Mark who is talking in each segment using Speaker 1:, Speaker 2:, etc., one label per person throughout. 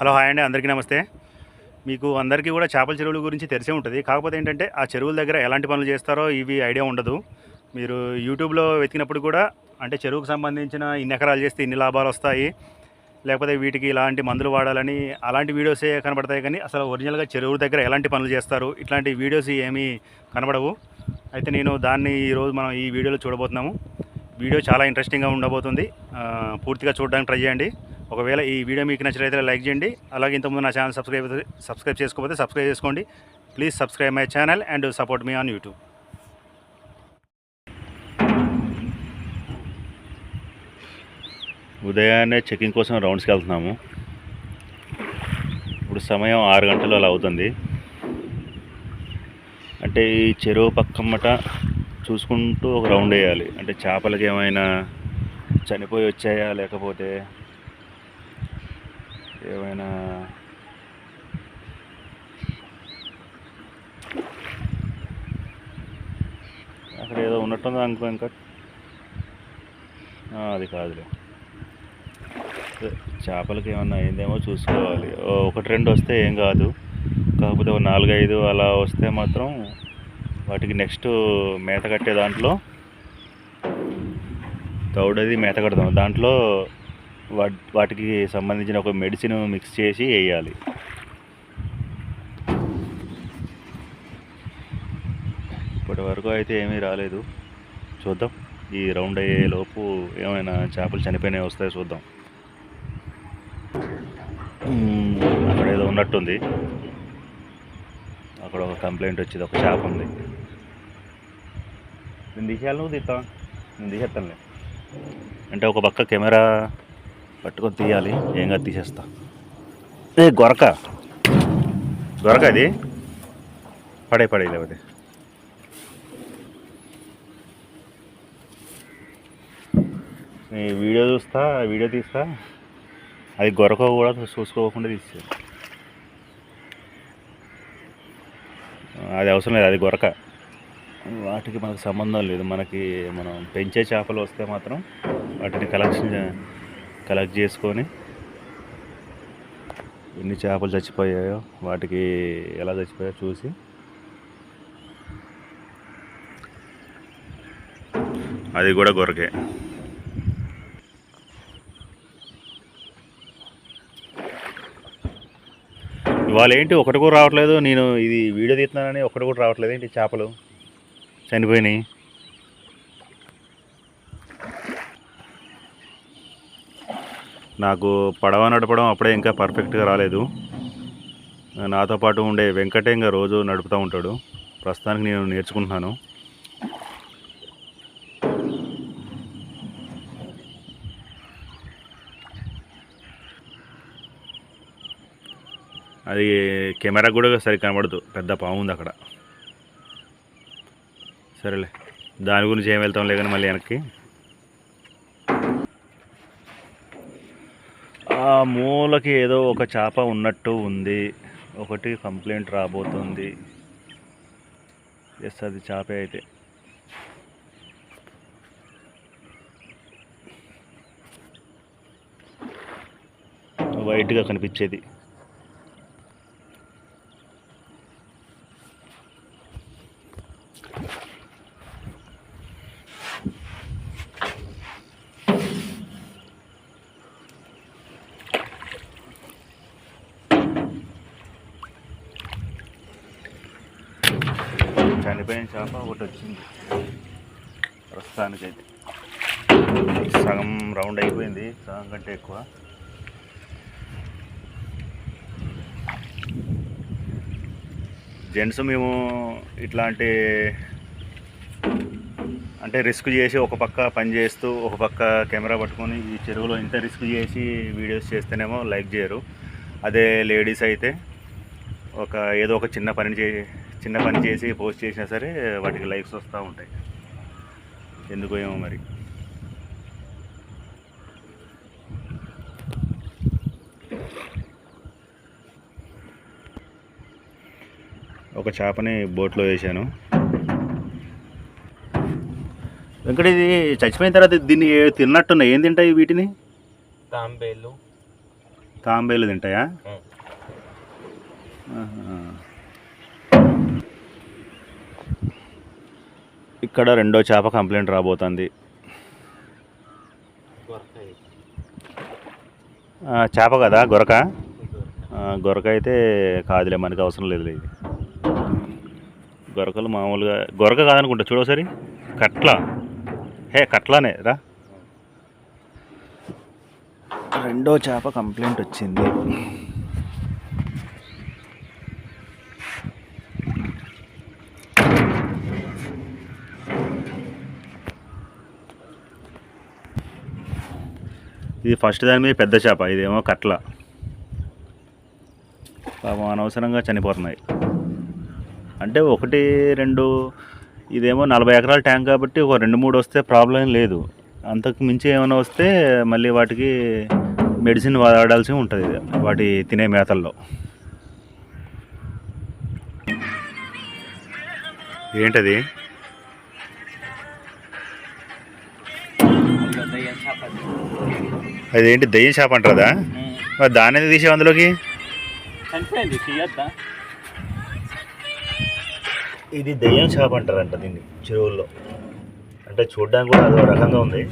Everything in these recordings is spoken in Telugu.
Speaker 1: హలో హాయ్ అండి. అందరికీ నమస్తే. మీకు అందరికీ కూడా చేపల చెరువుల గురించి తెలిసే ఉంటుంది. కాకపోతే ఏంటంటే ఆ చెరువుల దగ్గర ఎలాంటి పనులు చేస్తారో ఇవి ఐడియా ఉండదు. మీరు యూట్యూబ్లో వెతికినప్పుడు కూడా అంటే చెరువుకు సంబంధించిన ఇన్ని ఎకరాలు చేస్తే ఇన్ని లాభాలు వస్తాయి. లేకపోతే వీటికి ఇలాంటి మందులు వాడాలని అలాంటి వీడియోసే కనబడతాయి కానీ అసలు ఒరిజినల్గా చెరువు దగ్గర ఎలాంటి పనులు చేస్తారు? ఇట్లాంటి వీడియోస్ ఏమీ కనబడవు. అయితే నేను దాన్ని ఈరోజు మనం ఈ వీడియోలో చూడబోతున్నాము. వీడియో చాలా ఇంట్రెస్టింగ్గా ఉండబోతుంది. పూర్తిగా చూడడానికి ట్రై చేయండి. ఒకవేళ ఈ వీడియో మీకు నచ్చినట్లయితే లైక్ చేయండి. అలాగే ఇంతకుముందు నా ఛానల్ సబ్స్క్రైబ్ సబ్స్క్రైబ్ చేసుకోకపోతే సబ్స్క్రైబ్ చేసుకోండి. Please subscribe my channel and support me on YouTube. ఉదయాన్నే చెకింగ్ కోసం రౌండ్స్కి వెళ్తున్నాము. ఇప్పుడు సమయం ఆరు గంటలు అలా అవుతుంది. అంటే ఈ చెరువు పక్కమ్మట చూసుకుంటూ ఒక రౌండ్ వేయాలి. అంటే చేపలకి ఏమైనా చనిపోయి వచ్చాయా? లేకపోతే ఏమైనా అక్కడ ఏదో ఉన్నట్టుంది అనుకో ఇంకా. అది కాదులే. చేపలకి ఏమన్నా అయిందేమో చూసుకోవాలి. ఒకటి రెండు వస్తే ఏం కాదు. కాకపోతే ఒక నాలుగైదు అలా వస్తే మాత్రం వాటికి నెక్స్ట్ మేత కట్టే దాంట్లో తౌడది మేత కడతాం. దాంట్లో వాటికి సంబంధించిన ఒక మెడిసిన్ మిక్స్ చేసి వేయాలి. ఇప్పటి వరకు అయితే ఏమీ రాలేదు. చూద్దాం. ఈ రౌండ్ అయ్యే లోపు ఏమైనా చేపలు చనిపోయినవి వస్తాయో చూద్దాం. అక్కడ ఏదో ఉన్నట్టుంది. అక్కడ ఒక కంప్లైంట్ వచ్చింది. ఒక చేప ఉంది. నేను తీసేయాలి నువ్వు తీస్తావా నేను తీసేస్తానులే అంటే ఒక పక్క కెమెరా పట్టుకొని తీయాలి ఏం కాదు తీసేస్తా. ఏ గొరక. గొరక అది? పడే పడే లేకపోతే. వీడియో చూస్తా వీడియో తీస్తా. అది గొరక కూడా చూసుకోకుండా తీసేది అది అవసరం లేదు అది గొరక. వాటికి మనకు సంబంధం లేదు. మనకి మనం పెంచే చేపలు వస్తే మాత్రం వాటిని కలెక్షన్ కలెక్ట్ చేసుకొని ఎన్ని చేపలు చచ్చిపోయాయో వాటికి ఎలా చచ్చిపోయాయో చూసి అది కూడా గొరకే ఇవాళ ఏంటి? ఒకటి కూడా రావట్లేదు. నేను ఇది వీడియో తీస్తున్నానని ఒకటి కూడా రావట్లేదు ఏంటి చేపలు? చనిపోయినాయి. నాకు పడవ నడపడం అప్పుడే ఇంకా పర్ఫెక్ట్గా రాలేదు. నాతో పాటు ఉండే వెంకటే ఇంకా రోజు నడుపుతూ ఉంటాడు. ప్రస్తుతానికి నేను నేర్చుకుంటున్నాను. అది కెమెరా కూడా సరిగ్గా కనబడదు. పెద్ద పాము ఉంది అక్కడ. సరేలే. దాని గురించి ఏం వెళ్తాంలే కానీ మళ్ళీ వెనక్కి. ఆ మూలకి ఏదో ఒక చేప ఉన్నట్టు ఉంది. ఒకటి కంప్లైంట్ రాబోతుంది. ఎస్ అది చేపే అయితే. వైట్గా కనిపించేది చనిపోయిన చేప ఒకటి వచ్చింది ప్రస్తుతానికైతే సగం రౌండ్ అయిపోయింది. సగం కంటే ఎక్కువ. జెంట్స్ మేము ఇట్లాంటి అంటే రిస్క్ చేసి ఒక పక్క పని చేస్తూ ఒక పక్క కెమెరా పట్టుకొని ఈ చెరువులో ఇంత రిస్క్ చేసి వీడియోస్ చేస్తేనేమో లైక్ చేయరు. అదే లేడీస్ అయితే ఒక ఏదో ఒక చిన్న పని చే చిన్న పని చేసి పోస్ట్ చేసినా సరే వాటికి లైక్స్ వస్తూ ఉంటాయి. ఎందుకో ఏమో మరి. ఒక చేపని బోట్లో వేసాను. వెంకట ఇది చచ్చిపోయిన తర్వాత దీన్ని తిన్నట్టున్నా ఏం తింటాయి వీటిని?
Speaker 2: తాంబేలు.
Speaker 1: తాంబేలు తింటాయా? ఆహా. ఇక్కడ రెండో చేప కంప్లైంట్ రాబోతుంది. చేప కదా గొరక? గొరక. అయితే కాదులే మనకి అవసరం లేదు ఇది. గొరకలు మామూలుగా గొరక కాదనుకుంటా. చూడసరి కట్ల. హే కట్లానే. రా. రెండో చేప కంప్లైంట్ వచ్చింది. ఇది ఫస్ట్ దాని మీద పెద్ద చేప. ఇదేమో కట్ల. పాపం అనవసరంగా చనిపోతున్నాయి. అంటే ఒకటి రెండు ఇదేమో నలభై ఎకరాల ట్యాంక్ కాబట్టి ఒక రెండు మూడు వస్తే ప్రాబ్లం లేదు. అంతకు మించి ఏమైనా వస్తే మళ్ళీ వాటికి మెడిసిన్ వాడాల్సి ఉంటుంది వాటి తినే మేతల్లో. ఏంటది? అదేంటి దయ్యం షాప్ అంటారా? మరి దాని తీసావు అందులోకి? ఇది దయ్యం షాప్ అంటారంట దీన్ని చెరువుల్లో. అంటే చూడడానికి కూడా అదో రకంగా ఉంది.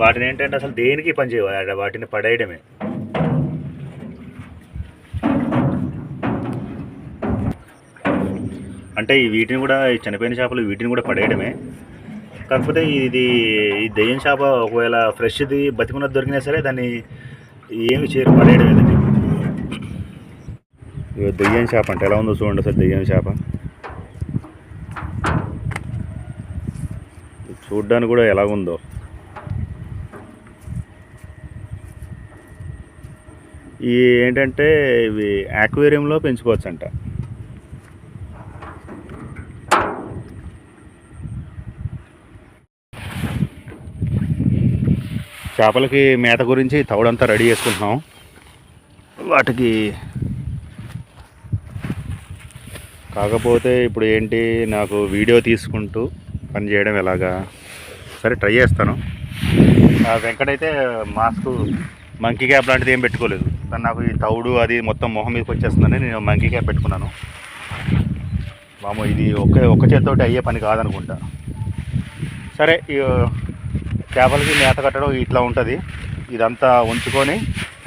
Speaker 1: వాటిని ఏంటంటే అసలు దేనికి పని చేయాలి వాటిని పడేయడమే. అంటే ఈ వీటిని కూడా ఈ చనిపోయిన చేపలు వీటిని కూడా పడేయడమే. కాకపోతే ఇది ఈ దెయ్యం చేప ఒకవేళ ఫ్రెష్ది బతికున్నది దొరికినా సరే దాన్ని ఏమి చేయరు పడేయడమే దాన్ని. దెయ్యం చేప అంటే ఎలా ఉందో చూడండి సార్ దెయ్యం చేప. చూడ్డానికి కూడా ఎలాగుందో. ఈ ఏంటంటే ఇవి యాక్వేరియంలో పెంచుకోవచ్చంట. చేపలకి మేత గురించి తవుడంతా రెడీ చేసుకుంటున్నాం. వాటికి కాకపోతే ఇప్పుడు ఏంటి నాకు వీడియో తీసుకుంటూ పని చేయడం ఎలాగా? సరే ట్రై చేస్తాను. వెంకటైతే మాస్క్ మంకీ క్యాప్ లాంటిది ఏం పెట్టుకోలేదు. కానీ నాకు ఈ తౌడు అది మొత్తం మొహం మీదకి వచ్చేస్తుందని నేను మంకీ క్యాప్ పెట్టుకున్నాను. మామూ ఇది ఒకే ఒక్క చేతితోటి అయ్యే పని కాదనుకుంటా. సరే ఈ చేపలకి మేత కట్టడం ఇట్లా ఉంటుంది. ఇదంతా ఉంచుకొని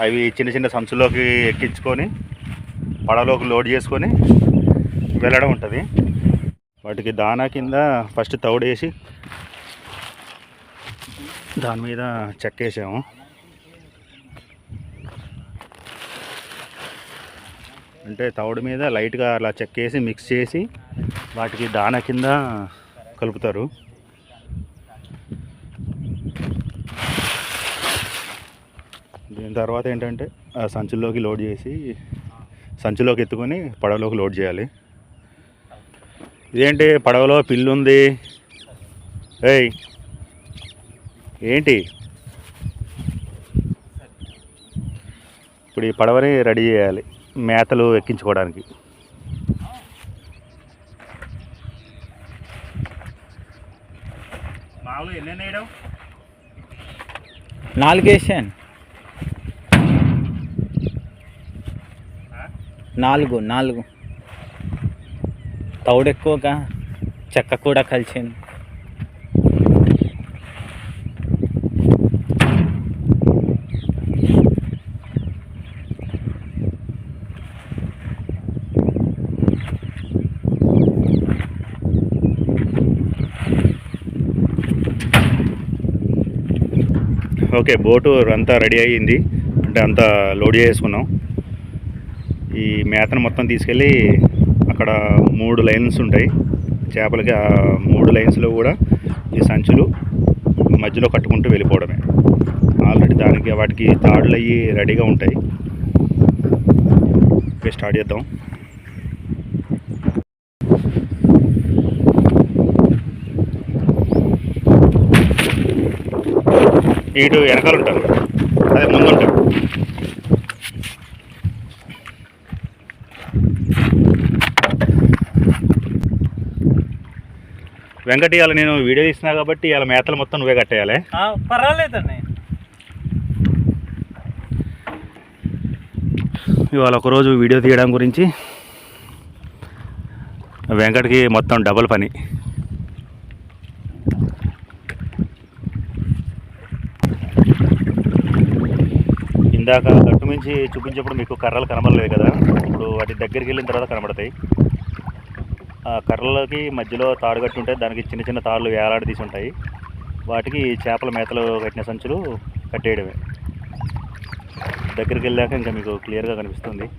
Speaker 1: అవి చిన్న చిన్న సంచులోకి ఎక్కించుకొని పడవలోకి లోడ్ చేసుకొని వెళ్ళడం ఉంటుంది. వాటికి దానా కింద ఫస్ట్ తౌడేసి దాని మీద చెక్కేసాము అంటే తౌడు మీద లైట్గా అలా చెక్కేసి మిక్స్ చేసి వాటికి దానా కింద కలుపుతారు. దీని తర్వాత ఏంటంటే ఆ సంచుల్లోకి లోడ్ చేసి సంచిలోకి ఎత్తుకొని పడవలోకి లోడ్ చేయాలి. ఇదేంటి పడవలో పిల్లు ఉంది ఏయ్ ఏంటి? ఇప్పుడు ఈ పడవని రెడీ చేయాలి మేతలు ఎక్కించుకోవడానికి. మామూలు ఎన్ని వేయడం?
Speaker 2: నాలుగు వేసాను. నాలుగు నాలుగు. తౌడు ఎక్కువగా చెక్క కూడా కలిసింది.
Speaker 1: ఓకే బోటు అంతా రెడీ అయ్యింది. అంటే అంతా లోడ్ చేసుకున్నాం ఈ మేతను మొత్తం తీసుకెళ్ళి అక్కడ మూడు లైన్స్ ఉంటాయి. చేపలకి ఆ మూడు లైన్స్లో కూడా ఈ సంచులు మధ్యలో కట్టుకుంటూ వెళ్ళిపోవడమే. ఆల్రెడీ దానికి వాటికి తాడులు అయ్యి రెడీగా ఉంటాయి. ఓకే స్టార్ట్ చేద్దాం. ఇటు వెనకాల ఉంటారు. అదే ముందు ఉంటారు. వెంకటి ఇవాళ నేను వీడియో తీస్తున్నా కాబట్టి ఇవాళ మేతలు మొత్తం నువ్వే కట్టేయాలి.
Speaker 2: పర్వాలేదండి.
Speaker 1: ఇవాళ ఒకరోజు వీడియో తీయడం గురించి వెంకట్కి మొత్తం డబల్ పని. ఇందాక గట్టు మించి చూపించేప్పుడు మీకు కర్రలు కనబడలేదు కదా? ఇప్పుడు వాటి దగ్గరికి వెళ్ళిన తర్వాత కనబడతాయి. కర్రలకి మధ్యలో తాడు కట్టి ఉంటే దానికి చిన్న చిన్న తాళ్ళు వేలాడదీసి ఉంటాయి. వాటికి చేపల మేతలు కట్టిన సంచులు కట్టేయడమే. దగ్గరికి వెళ్ళాక ఇంకా మీకు క్లియర్గా కనిపిస్తుంది.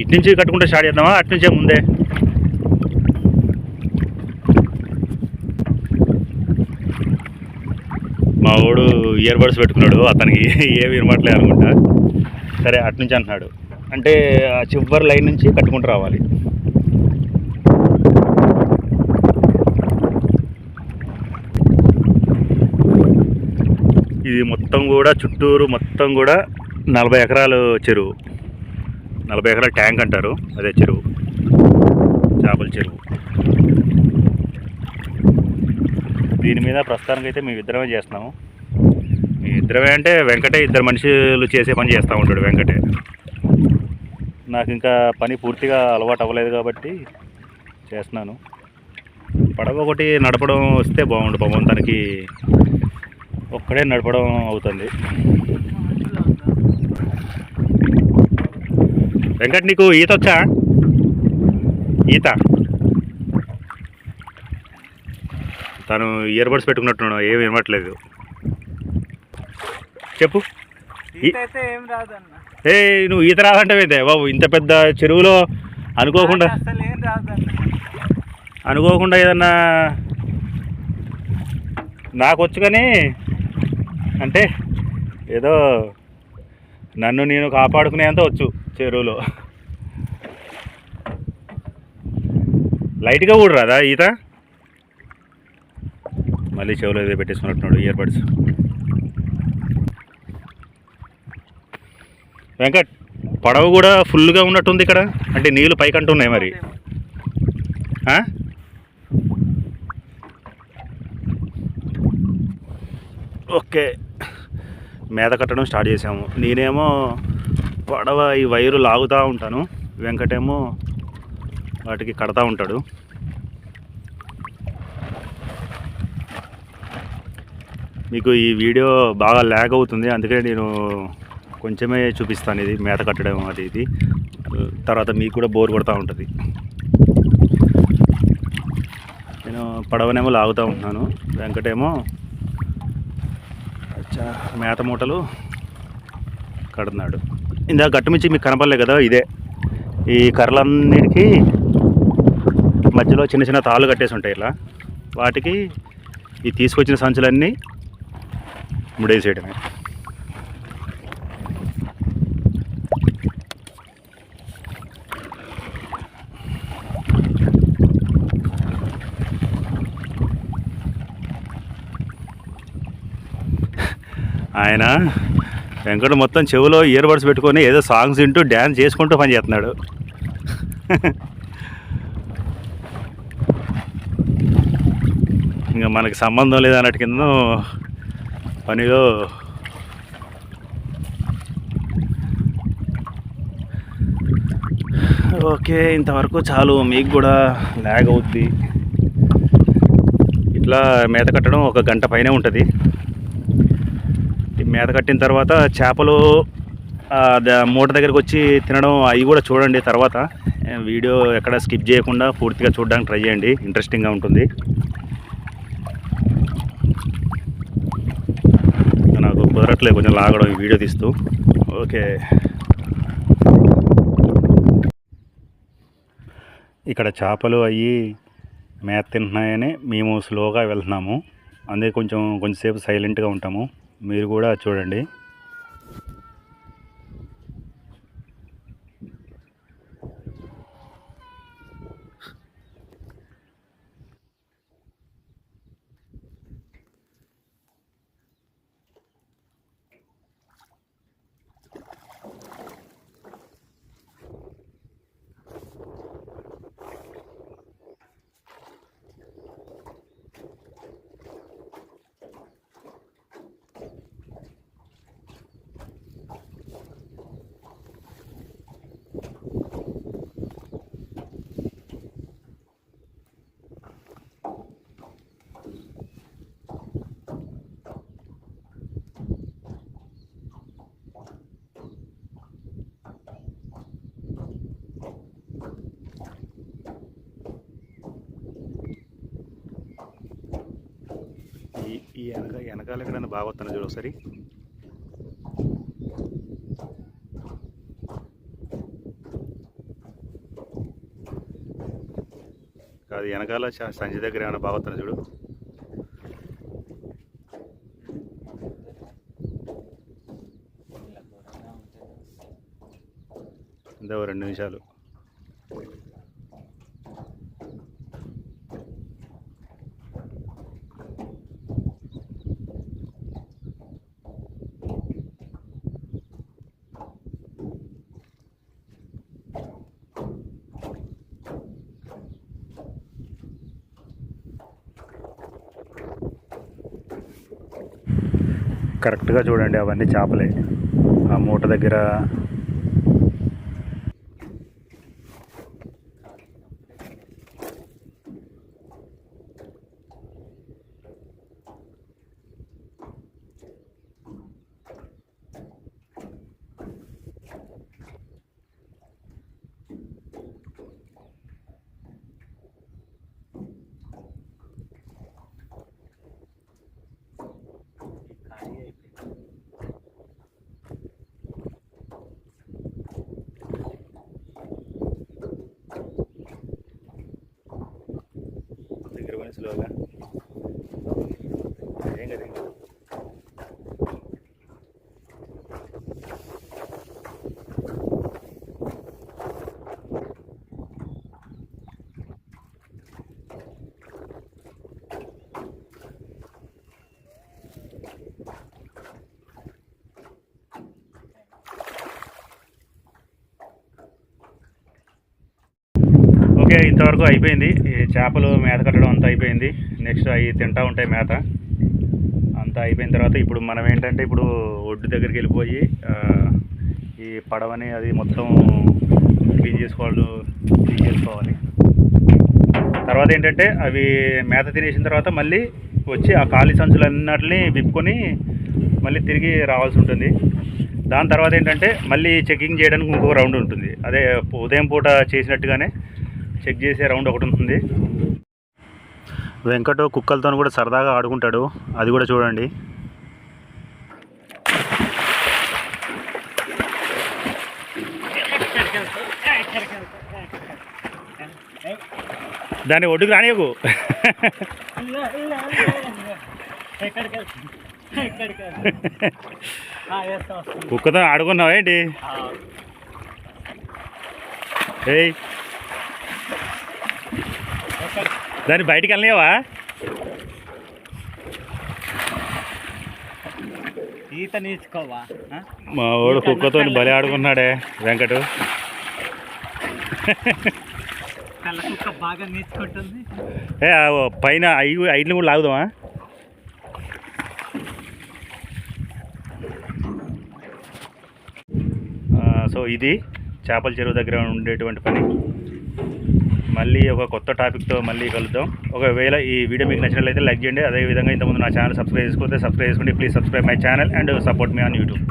Speaker 1: ఇటు నుంచి కట్టుకుంటే స్టార్ట్ చేద్దామా? అటు నుంచే ముందే? మా వాడు ఇయర్ బడ్స్ పెట్టుకున్నాడు అతనికి ఏమి వినపట్లేదు అనుకుంటా సరే అటు నుంచి అంటున్నాడు. అంటే ఆ చివరి లైన్ నుంచి కట్టుకుంటూ రావాలి. ఇది మొత్తం కూడా చుట్టూరు మొత్తం కూడా నలభై ఎకరాలు చెరువు. నలభై ఎకరాల ట్యాంక్ అంటారు అదే చెరువు. చేపల చెరువు. దీని మీద ప్రస్తుతానికి అయితే మేము ఇద్దరమే చేస్తున్నాము. మీ ఇద్దరమే అంటే వెంకటే ఇద్దరు మనుషులు చేసే పని చేస్తూ ఉంటాడు వెంకటే. నాకు ఇంకా పని పూర్తిగా అలవాటు అవ్వలేదు కాబట్టి చేస్తున్నాను. పడవ ఒకటి నడపడం వస్తే బాగుండు పాపం తనకి ఒక్కడే నడపడం అవుతుంది. వెంకట్ నీకు ఈత వచ్చా? ఈత? తను ఇయర్ బడ్స్ పెట్టుకున్నట్టున్నాడు. ఏమి వినట్లేదు చెప్పు.
Speaker 2: ఏం
Speaker 1: నువ్వు ఈత రాదంటే బాబు ఇంత పెద్ద చెరువులో అనుకోకుండా అనుకోకుండా ఏదన్నా నాకు వచ్చు కానీ అంటే ఏదో నన్ను నేను కాపాడుకునేంత వచ్చు చెరువులో. లైట్గా కూడా రాదా ఈత. మళ్ళీ చెవులో ఏదో పెట్టేసుకున్నట్టున్నాడు ఇయర్ బడ్స్ వెంకట్ పడవ కూడా ఫుల్గా ఉన్నట్టుంది ఇక్కడ? అంటే నీళ్ళు పైకంటున్నాయి మరి. ఓకే. మేత కట్టడం స్టార్ట్ చేసాము నేనేమో పడవ ఈ వైరు లాగుతూ ఉంటాను. వెంకటేమో వాటికి కడతా ఉంటాడు. మీకు ఈ వీడియో బాగా ల్యాగ్ అవుతుంది. అందుకే నేను కొంచెమే చూపిస్తాను ఇది మేత కట్టడం అది ఇది. తర్వాత మీకు కూడా బోర్ కొడతా ఉంటుంది. నేను పడవనేమో లాగుతూ ఉంటున్నాను. వెంకటేమో మేత మూటలు కడుతున్నాడు. ఇందాక గట్టుమించి మీకు కనపడలే కదా ఇదే. ఈ కర్రలన్నిటికీ మధ్యలో చిన్న చిన్న తాళ్ళు కట్టేసి ఉంటాయి ఇలా. వాటికి ఈ తీసుకొచ్చిన సంచులన్నీ ముడేసేయడమే. ఆయన వెంకట మొత్తం చెవిలో ఇయర్ బడ్స్ పెట్టుకొని ఏదో సాంగ్స్ వింటూ డ్యాన్స్ చేసుకుంటూ పని చేస్తున్నాడు. ఇంకా మనకి సంబంధం లేదు అన్నట్టు కింద పనిలో. ఓకే ఇంతవరకు చాలు. మీకు కూడా ల్యాగ్ అవుద్ది. ఇట్లా మేత కట్టడం ఒక గంట పైనే ఉంటుంది. మేత కట్టిన తర్వాత చేపలు మూట దగ్గరికి వచ్చి తినడం అవి కూడా చూడండి తర్వాత. వీడియో ఎక్కడ స్కిప్ చేయకుండా పూర్తిగా చూడడానికి ట్రై చేయండి. ఇంట్రెస్టింగ్గా ఉంటుంది నాకు కుదరట్లేదు కొంచెం లాగడం ఈ వీడియో తీస్తూ. ఓకే. ఇక్కడ చేపలు అయ్యి మేత తింటున్నాయని మేము స్లోగా వెళ్తున్నాము. అందుకే కొంచెం కొంచెంసేపు సైలెంట్గా ఉంటాము. మీరు కూడా చూడండి. వెనక వెనకాల ఎక్కడైనా బాగా వస్తున్నా చూడు ఒకసారి. కాదు వెనకాల సంజయ్ దగ్గర ఏమైనా బాగా వస్తున్నా చూడు. ఇందా ఓ రెండు నిమిషాలు. కరెక్ట్గా చూడండి అవన్నీ చేపలే. ఆ మూట దగ్గర దగ్గర పోయిన ఓకే ఇంతవరకు అయిపోయింది. ఈ చేపలు మేత కట్టడం అంతా అయిపోయింది. నెక్స్ట్ అవి తింటా ఉంటాయి మేత. అంతా అయిపోయిన తర్వాత ఇప్పుడు మనం ఏంటంటే ఇప్పుడు ఒడ్డు దగ్గరికి వెళ్ళిపోయి ఈ పడవని అది మొత్తం క్లీన్ చేసుకోవాలి క్లీన్ చేసుకోవాలి. తర్వాత ఏంటంటే అవి మేత తినేసిన తర్వాత మళ్ళీ వచ్చి ఆ ఖాళీ సంచులన్నిటిని విప్పుకొని మళ్ళీ తిరిగి రావాల్సి ఉంటుంది. దాని తర్వాత ఏంటంటే మళ్ళీ చెకింగ్ చేయడానికి ఇంకో రౌండ్ ఉంటుంది. అదే ఉదయం పూట చేసినట్టుగానే చెక్ చేసే రౌండ్ ఒకటి ఉంటుంది. వెంకట కుక్కలతో కూడా సరదాగా ఆడుకుంటాడు. అది కూడా చూడండి. దాన్ని ఒడ్డుకు రానియకు. కుక్కతో ఆడుకున్నావా ఏంటి? ఏయ్. దాన్ని బయటికి వెళ్ళనివా
Speaker 2: ఈత నేర్చుకోవా?
Speaker 1: మా వాడు కుక్కతో బలి ఆడుకున్నాడే వెంకటు.
Speaker 2: కళ్ళ కుక్క బాగా నేర్చుకుంటుంది.
Speaker 1: ఏ పైన ఐదు ఐదుని కూడా లాగుదామా? సో ఇది చేపల చెరువు దగ్గర ఉండేటువంటి పని. మళ్ళీ ఒక కొత్త టాపిక్తో మళ్ళీ కలుద్దాం. ఒకవేళ ఈ వీడియో మీకు నచ్చినట్లయితే లైక్ చేయండి. అదేవిధంగా ఇంతకుముందు నా ఛానల్ సబ్స్క్రైబ్ చేసుకోతే సబ్స్క్రైబ్ చేసుకోండి. Please subscribe my channel and support me on YouTube